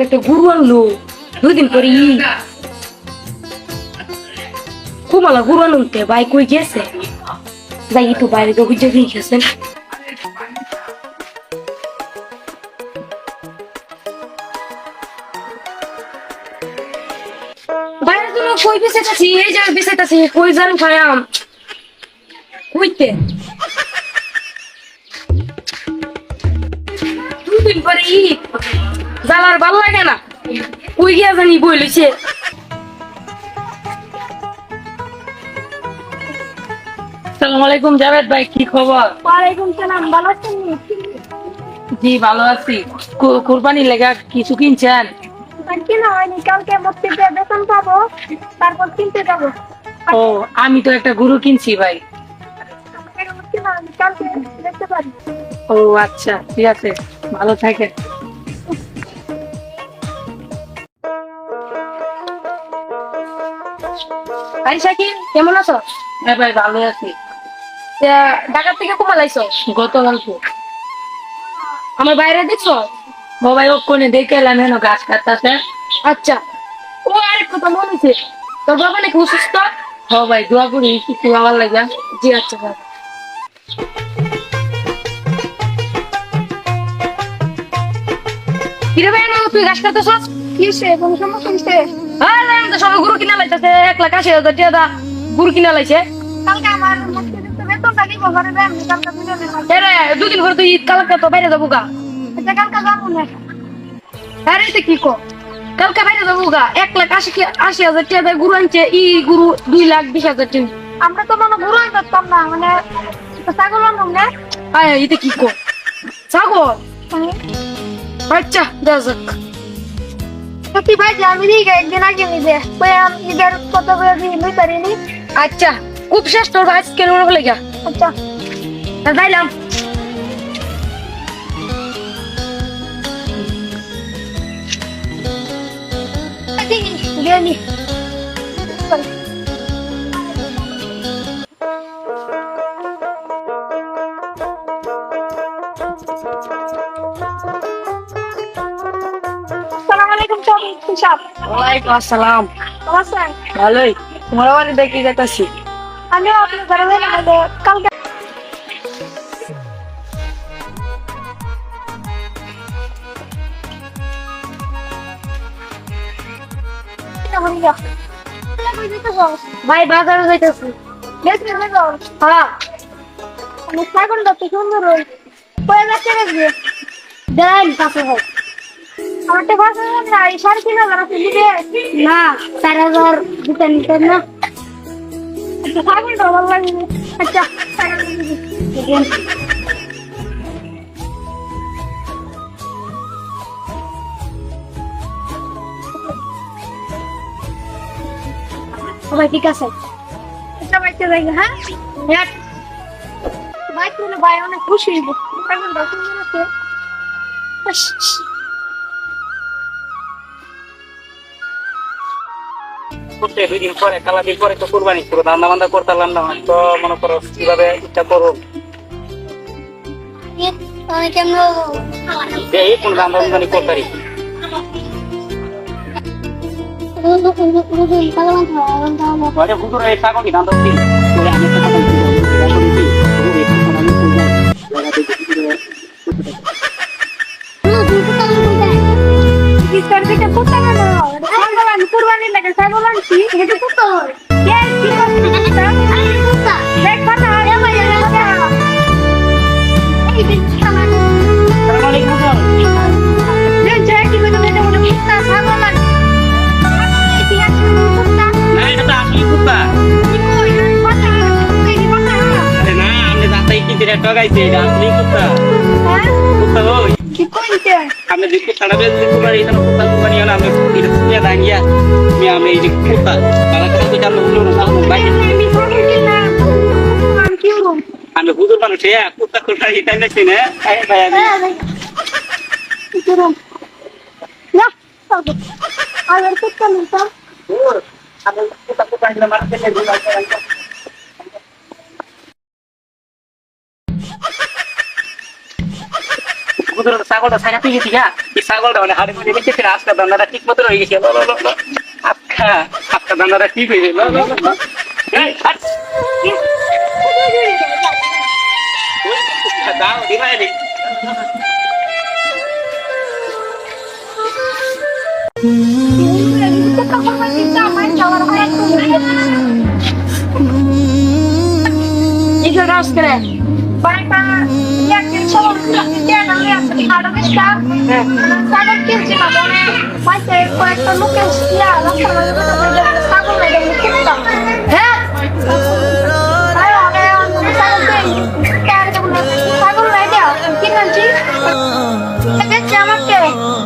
করে একটা গুরু আনলো। দুদিন পরে ই। কুমালা গুরু আনতে ভাই কই গেছে? যাই একটু বাইরে তো বুঝে দিয়ে গেছেন বাইরে কই বিছাইতাছি এই যে বিছাইতাছি কই জান খায়াম কইতে? দুদিন পরে ঈদ জ্বালার ভালো লাগে না। কই গিয়া জানি বই লইছে। সালাম আলাইকুম জাভেদ ভাই কি খবর? ওয়ালাইকুম সালাম ভালো আছেন জি ভালো আছি। কু- কুরবানির লেগা কিছু কিনছেন? কেনা হয়নি কালকে মসজিদে বেতন পাবো তারপর কিনতে যাব। ও আমি তো একটা গুরু কিনছি ভাই। ও আচ্ছা ঠিক আছে ভালো থাকে আরে শাকিল কেমন আছো? হ্যাঁ ভাই ভালো আছি। ঢাকা থেকে কুমাল আইছো গতকালকে। আমার বাইরে দেখছ? ও ভাই ওখানে দেখে এলাম হেন গাছ কাটতেছে। আচ্ছা। ও আরেক কথা মনে হয়েছে তোর বাবা নাকি অসুস্থ? হ ভাই দোয়া করি কিছু আমার লাগা। জি আচ্ছা বাবা কিরে ভাই আমার তুই গাছ কাটতেছস? কিসে? কোন সমস্যা হয়েছে আরে আমি তো সবাই গুরু কিনা লাইতেছে লাখ আশি হাজার টাকা গুরু কিনা লাইছে তো দুদিন পরে তুই ঈদ কালকে তো বাইরে যাব গা। না। আরে এটা কি কো কালকে বাইরে যাব গা। এক লাখ আশি আশি হাজার টাকা গুরু আনছে ই গুরু দুই লাখ বিশ হাজার টাকা। আমরা তো মনে ঘুরোই করতাম না মানে ছাগল আনুন না। আয় এটা কি কো ছাগল? আচ্ছা যা যাক। সত্যি ভাই যে আমি দিই একদিন আগে নিজে ওই আমি ঈদের কত করে দিই লই পারিনি আচ্ছা খুব শেষ তোর আজকে মনে হলে গা আচ্ছা যাইলাম গেলি আসসালামু ওয়ালাইকুম আসসালাম। ভালোই। তোমার বাড়ি দেখি যেতেছি আমিও আপনার কালকে ভাই বাজারে যাইতেছি। হ্যাঁ। ছাগলটা তো সুন্দর ওই কয়ে যাচ্ছে দেন কাছে হোক আমার তো পাঁচ হাজার না এই সাড়ে তিন হাজার আছে দিবে না চার হাজার দিতে নিতেন না। ছাগলটা ভালো লাগে আচ্ছা সবাই ঠিক আছে? আচ্ছা বাইতে যাই হ্যাঁ? এক বাইক নিলে ভাই অনেক খুশি সুন্দর আছে করতে দুই দিন পরে কালা দিন পরে তো কুরবানি পুরো রান্না বান্না করতে না তো মনে করো কীভাবে ইচ্ছা করো এই কোন রান্না বান্দানি করতে পারি। এই ছাগল কি দিই কি? না, আপনি রাস্তায় কিনতে রে ঠগাইছে, এটা আসলি কুত্তা। হ্যাঁ? কুত্তা ওই। কি? কইতে আপনি যে কুত্তাটা বেশ দিতে পারি, এখানে কুত্তা কুরবানি হলো, আপনি এটা কুত্তা দাঁড়িয়ে, আমি আমি এই যে কুত্তা, তারা কথা কইতে আপনি শুনুন, আপনি বাইরে আমি ছাগল কি না? আমি কি করব আমি হুজুর মানুষ হ্যাঁ কুত্তা কুত্তা এটা দেখছি না এই ভাই আমি কি বুঝলো ছাগলটা ছাগা তুই গেছি গা এই ছাগলটা মানে হাড়ি মুড়ি বেঁচেছে আজকে দান্দাটা ঠিক মতো রয়ে গেছে লো লো লো লো আজকা আজকা দান্দাটা ঠিক হয়ে গেল লো লো লো, লো এই হাট ওই, দাও দিবাই দি ইকে কাজ করে সবার দিয়ে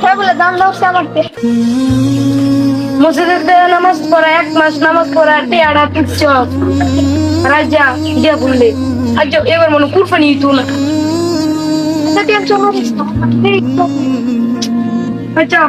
তাই তাই মসজিদের নামাজ পড়া এক মাস নামাজ পড়া টিয়াড়া তুচ্ছ। রাজা দিয়া বললে আজ এবার মনে কুরবানি তো না। আচ্ছা